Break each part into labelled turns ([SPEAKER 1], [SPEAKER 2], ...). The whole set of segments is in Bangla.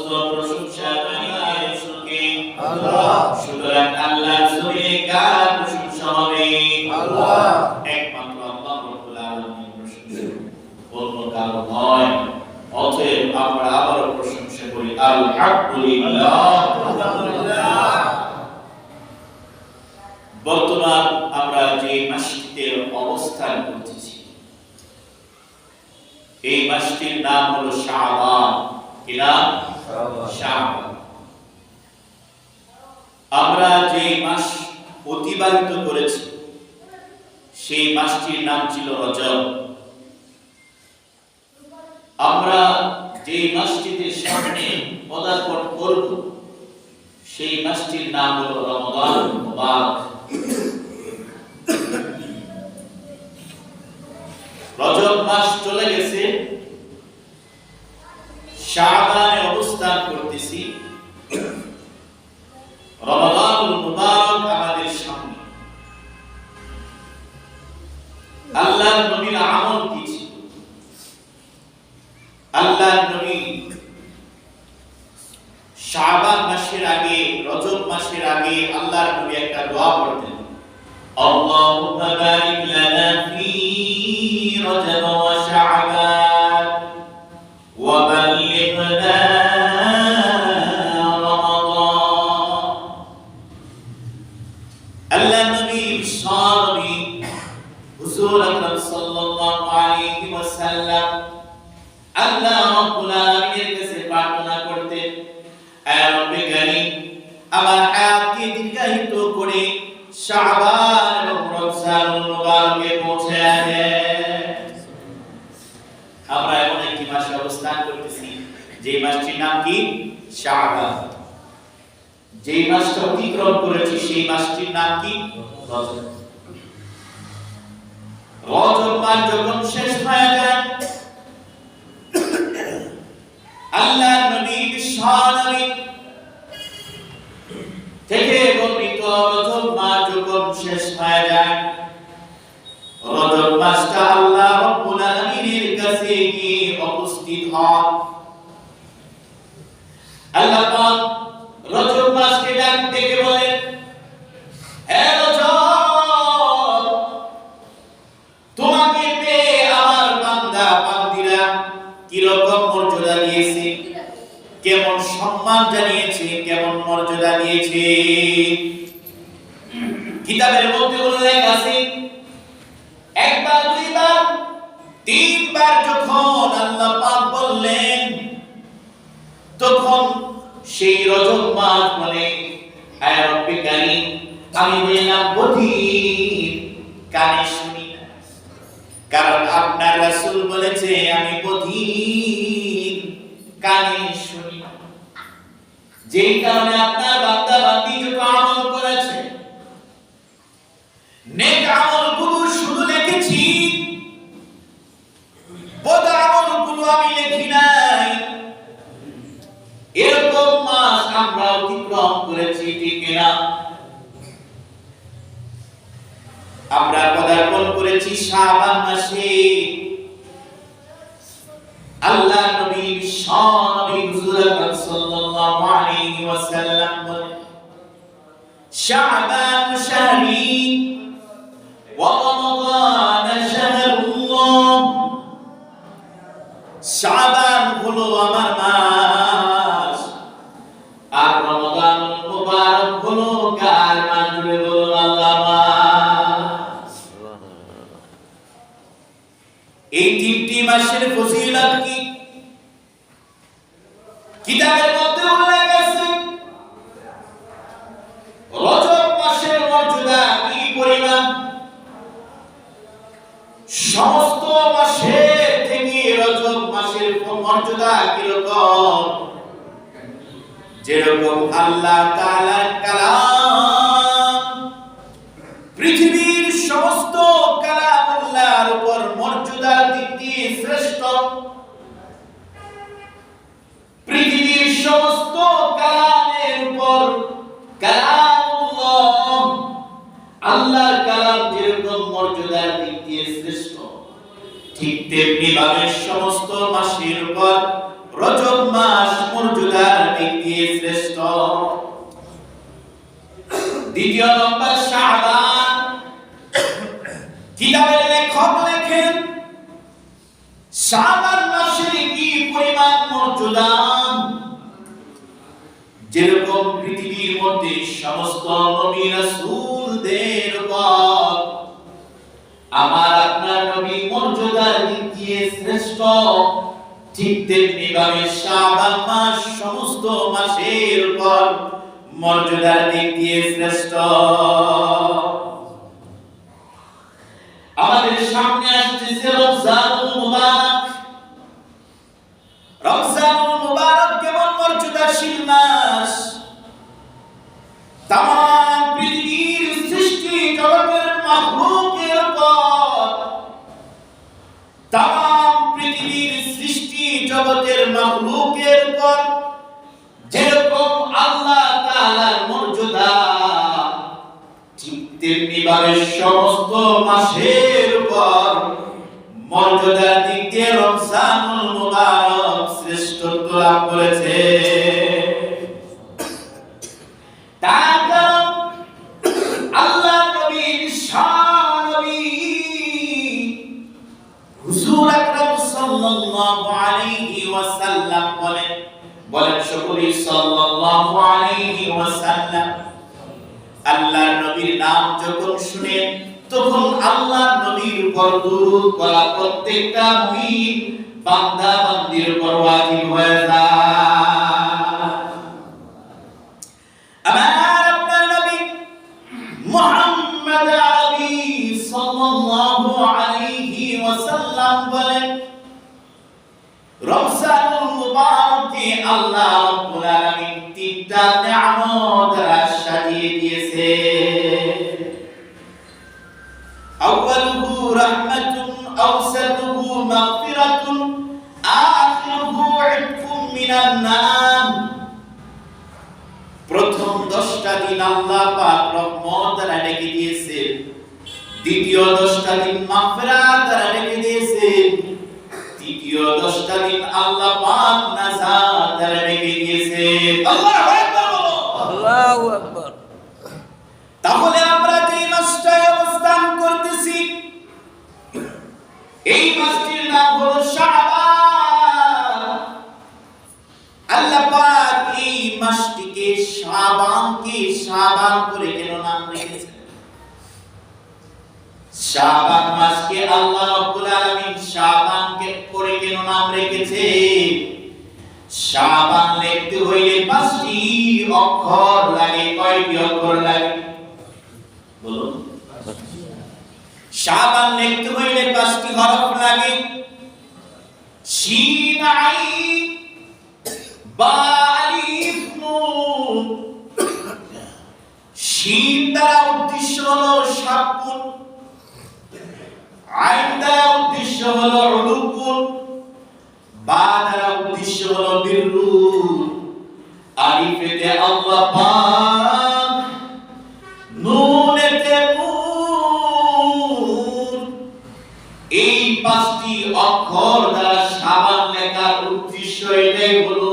[SPEAKER 1] সমস্ত প্রশংসা মালিকের সুখে
[SPEAKER 2] আল্লাহ।
[SPEAKER 1] সুতরাং আল্লাহর জমিনে কার প্রশংসা হবে?
[SPEAKER 2] আল্লাহ।
[SPEAKER 1] একমাত্র আল্লাহ রব্বুল আলামিনের প্রশংসা অন্য কারও নয় অতএব আমরা আবারও প্রশংসা করি আলহামদুলিল্লাহ। বর্তমান আমরা যে মাসটিতে অবস্থান করতেছি এই মাসটির নাম হলো শাবান। কি নাম? আমরা যে মাস অতিবাহিত করেছি, সেই মাসটির নাম ছিল রজব। আমরা যে মাসটিতে সামনে পদার্পণ করব, সেই মাসটির নাম হলো রমজান মুবারক। রজব মাস চলে গেছে, শাবানে Oh. কি শাবান যে মাসটা অতিক্রম করেছি, সেই মাসটির নাম কি? রজব মাস যখন শেষ হয়ে যায়, আল্লাহ নবী বিশ্বনবী থেকে বর্ণিত রজব মাস যখন শেষ হয়ে যায় রজব মাসটা আল্লাহ রব্বুল আলামিনের কাছে গিয়ে উপস্থিত হন সম্মান জানিয়েছে, কেমন মর্যাদা দিয়েছে? কিতাবের মধ্যে উল্লেখ একবার, দুইবার, তিনবার যখন আল্লাহ পাক বললেন তখন সেই রজব মাস বলে কারীম আমি কানে শুনি কারণ আপনার রাসূল বলেছে, আমি বধির কানে শুনি যেই কারণে আপনার বান্দা বান্দি আমরা অতিক্রম করেছি, ঠিক না আমরা পদার্পণ করেছি শাবান মাসে। আল্লাহ নবী বিশ্ব নবী হুজুর আকরাম সাল্লাল্লাহু আলাইহি ওয়াসাল্লাম বলেন শাহরি যেরকম আল্লাহ কালাম, পৃথিবীর সমস্ত কালাম উপর মর্যাদার দিক দিয়ে শ্রেষ্ঠ। পৃথিবীর সমস্ত কালামের উপর কালামুল্লাহ, আল্লাহর কালাম যেরকম মর্যাদার দিক দিয়ে শ্রেষ্ঠ। ঠিক তেমনি ভাবে সমস্ত মাসের উপর রজব মাস দ্বিতীয় নম্বর শাবান কিতাবের লেখক লেখেন শাবান মাসের কি পরিমাণ মর্যাদা? যেরকম পৃথিবীর মধ্যে সমস্ত নবী রাসূলদের উপর, আমার আপনার নবী মর্যাদার দিক দিয়ে শ্রেষ্ঠ, ঠিক তেমনি ভাবে শাবান মাস সমস্ত মাসের উপর। মর্যাদার দিক দিয়ে শ্রেষ্ঠ। তেমনি সমস্ত মাসের উপর মর্যাদার দিক দিয়ে রমজানুল মুবারক শ্রেষ্ঠত্ব লাভ করেছে। তার কারণ আল্লাহ বলেন বলেন সকলেই সাল্লাল্লাহু আলাইহি ওয়াসাল্লাম আল্লাহর নবীর নাম যখন শুনেন তখন আল্লাহর নবীর উপর দুরূদ করা প্রত্যেকটা মুমিন বান্দা বান্দির উপর ওয়াজিব হয়ে যায়। আমার আপনার নবী মুহাম্মদ আরবি সাল্লাল্লাহু আলাইহি ওয়াসাল্লাম বলেন, রমজানুল মুবারকে আল্লাহ রাব্বুল আলামিন তিনটা নিয়ামত দ্বারা আল্লাহ পাক রহমত দ্বারা ডেকে দিয়েছেন দ্বিতীয় দশটা দিন মাগফিরাত দ্বারা ডেকে দিয়েছে। তৃতীয় দশটা দিন আল্লাহ পাক নাজাত দ্বারা ডেকে দিয়েছেন আল্লাহু আকবার
[SPEAKER 2] আল্লাহু আকবার।
[SPEAKER 1] শাবান করে কেন নাম রেখেছেন? শাবান মাসকে আল্লাহ রাব্বুল আলামিন শাবানকে করে কেন নাম রেখেছে শাবান লিখতে হইলে পাঁচটি অক্ষর লাগে, কয়টি অক্ষর লাগে? বলুন। শাবান লিখতে হইলে পাঁচটি হরফ লাগে। শিন আইন, বা শিন উদ্দেশ্য হলো আইন দ্বারা উদ্দেশ্য হলো উলুকুন বা দ্বারা উদ্দেশ্য হলো বিরু আলিফেতে আল্লাহ পাক, নুনেতে এই পাঁচটি অক্ষর দ্বারা সাবান উদ্দেশ্য এটাই হলো,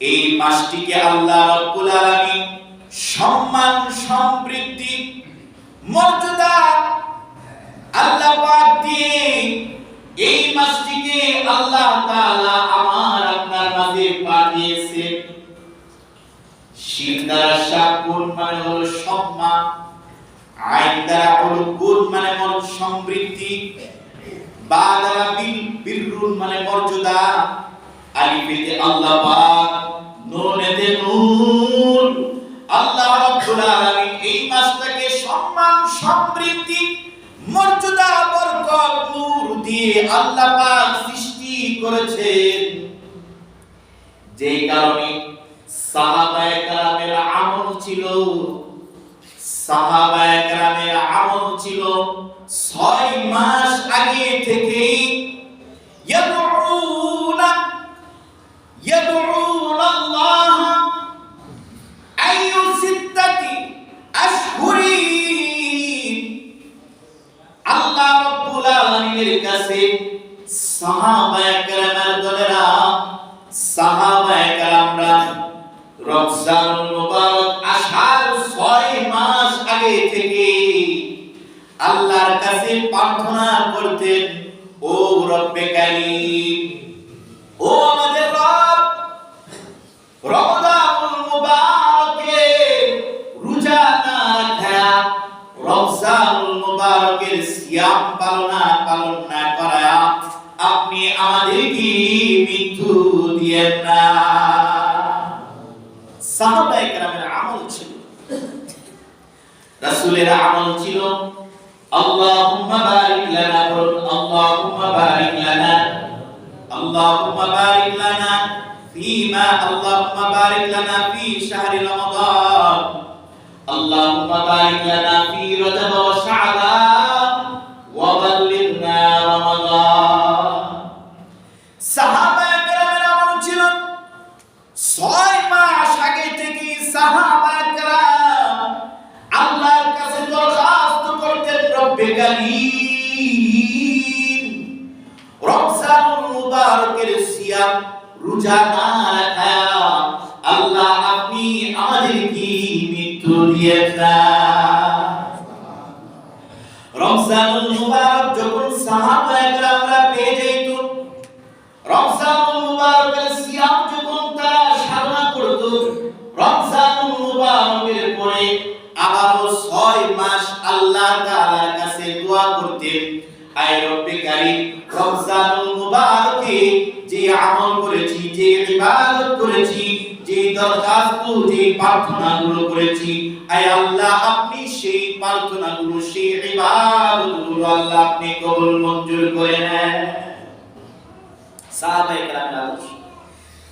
[SPEAKER 1] এই মাসটিকে আল্লাহ রব্বুল আলামিন সম্মান, সমৃদ্ধি, মর্যাদা আল্লাহ পাক দিয়ে এই মাসটিকে আল্লাহ তাআলা আমার আপনার মাঝে পাঠিয়েছে। শিন দ্বারা সাকুন মানে হলো সম্মান, আইন দ্বারা হলো গুণ মানে হলো সমৃদ্ধি, বা দ্বারা বিল বিরুন মানে মর্যাদা। আলিফেতে আল্লাহ পাক, নুনেতে নূর আল্লাহ রাব্বুল আলামিন এই মাসটাকে সম্মান, সমৃদ্ধি, মর্যাদা, বরকত, নূর দিয়ে আল্লাহ পাক সৃষ্টি করেছেন। যে কারণে সাহাবায়ে কেরামের আমল ছিল, সাহাবায়ে কেরামের আমল ছিল ছয় মাস আগে থেকেই সাহাবায়ে কেরামরা রমজানুল মুবারক আসার মাস আগে থেকে আল্লাহর কাছে প্রার্থনা করতেন, ও রব্বে কারীম, ও আমাদের রব মুবারকে রোজা না রাখা মুবারকের সিয়াম পালনা না করা, আপনি আমাদেরকে দিয়েন না সাহাবায়ে কেরামের আমল ছিল। রাসূলের আমল ছিল, আল্লাহুম্মা বারিক লানা বলুন, আল্লাহুম্মা বারিক লানা আল্লাহুম্মা বারিক লানা ফিমা আল্লাহুম্মা বারিক লানা ফি শাহরি রমাদান আল্লাহুম্মা বারিক লানা ফি রজব ওয়া শাবান ওয়া বাল্লিগনা রমাদান সাহাবা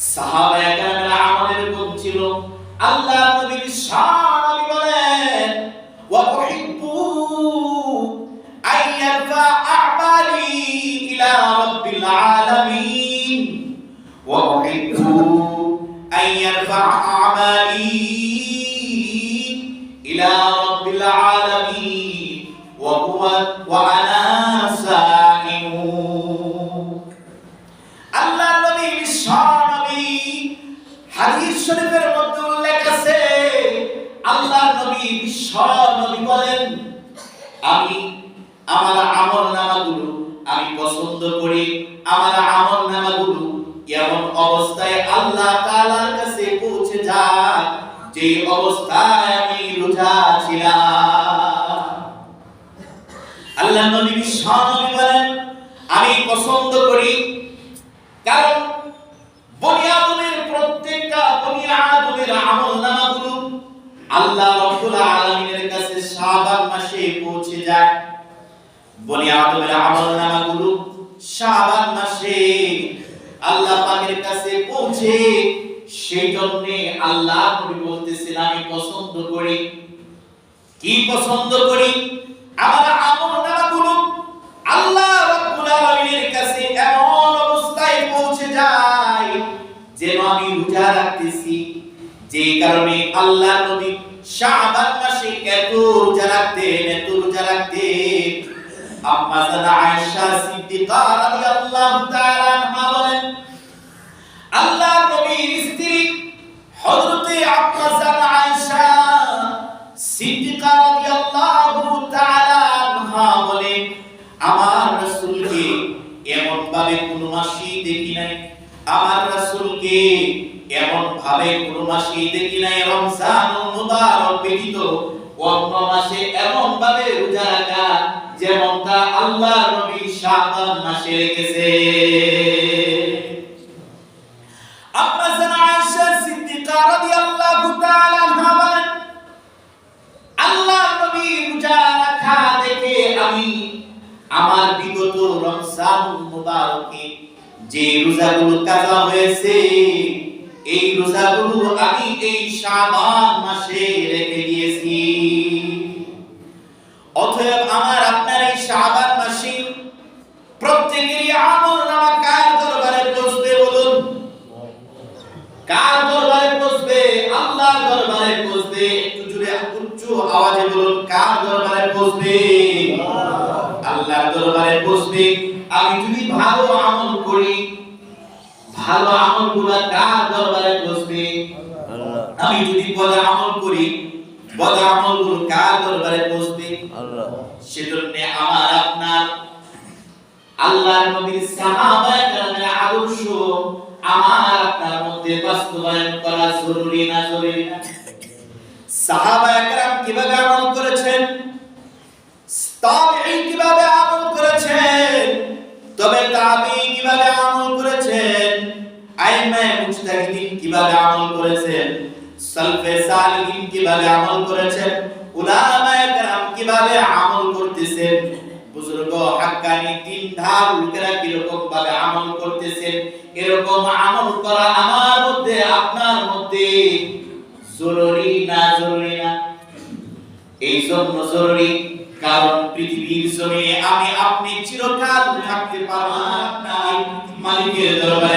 [SPEAKER 1] সাহাবায়ে আমার আমল নামাগুলো এমন অবস্থায় আল্লাহ কাছে পৌঁছে যায় যে অবস্থায় আমি রোজা ছিলাম। আল্লাহ নবী বলেন, আমি পছন্দ করি, কারণ প্রত্যেকটা আমল নামাগুলো আল্লাহ রাব্বুল আলামিনের কাছে শাবান মাসে পৌঁছে যায়। আমল নামাগুলো শাবান মাসে আল্লাহ পাকের কাছে পৌঁছে সেই জন্য আল্লাহ নবী বলতেছেন, আমি পছন্দ করি। কি পছন্দ করি? আমার আমল নামাগুলো আল্লাহ রাব্বুল আলামিনের কাছে এমন অবস্থায় পৌঁছে যায়, যেন আমি রোজা রাখতেছি। যে কারণে আল্লাহ নবী শাবান মাসে এত রোজা রাখতেন, এত রোজা রাখতেন। আম্মা আমার রাসূলকে এমন ভাবে কোন মাসি দেখি নাই। আমার রাসূলকে এমন ভাবে কোন মাসি দেখি নাই। রমজান মুবারক ব্যতীত অন্য মাসে এমন ভাবে রোজা রাখা যেমনটা আল্লাহ নবী শাবান মাসে রেখেছে আমার বিগত রমজান মুবারকে যে রোজাগুলো কাজা হয়েছে, এই রোজাগুলো আমি এই শাবান মাসে রেখে দিয়েছি অতএব আমার আপনার এই শাবান মাসে প্রত্যেকেরই আমল নামা কার দরবারে বসবে বলুন কার দরবারে বসবে আল্লাহর দরবারে বসবে? একটু জুড়ে উচ্চ আওয়াজে বলুন, কার দরবারে বসবে? আল্লাহর দরবারে বসবে। আমি যদি ভালো আমল করি, ভালো আমলগুলা কার দরবারে বসবে? আমি যদি বলে আমল করি বদ আমলগুলো কার দরবারে পৌঁছবে সেজন্য আমার আপনার, আল্লাহর নবীর সাহাবায়ে কেরামের আদর্শ আমার আপনার মধ্যে বাস্তবায়ন করা জরুরি না জরুরি না? সাহাবায়ে কেরাম কীভাবে আমল করেছেন? তাবিঈন কীভাবে আমল করেছেন? তবে তাবিঈন কীভাবে আমল করেছেন? আইমায়ে মুজতাহিদিন কীভাবে আমল করেছেন? সালফে সালিহিন কীভাবে আমল করেছেন? উলামায়ে কেরাম কীভাবে আমল করতেছেন? বুজুর্গ হাক্কানি তিন ধার লোকেরা কীরকম ভাবে আমল করতেছেন? এরকম আমল করা আমার মধ্যে, আপনার মধ্যে জরুরি না জরুরি না? এই জন্য জরুরি, কারণ পৃথিবীর জমিনে আমি আপনি চিরকাল থাকতে পারব না মালিকের দরবারে।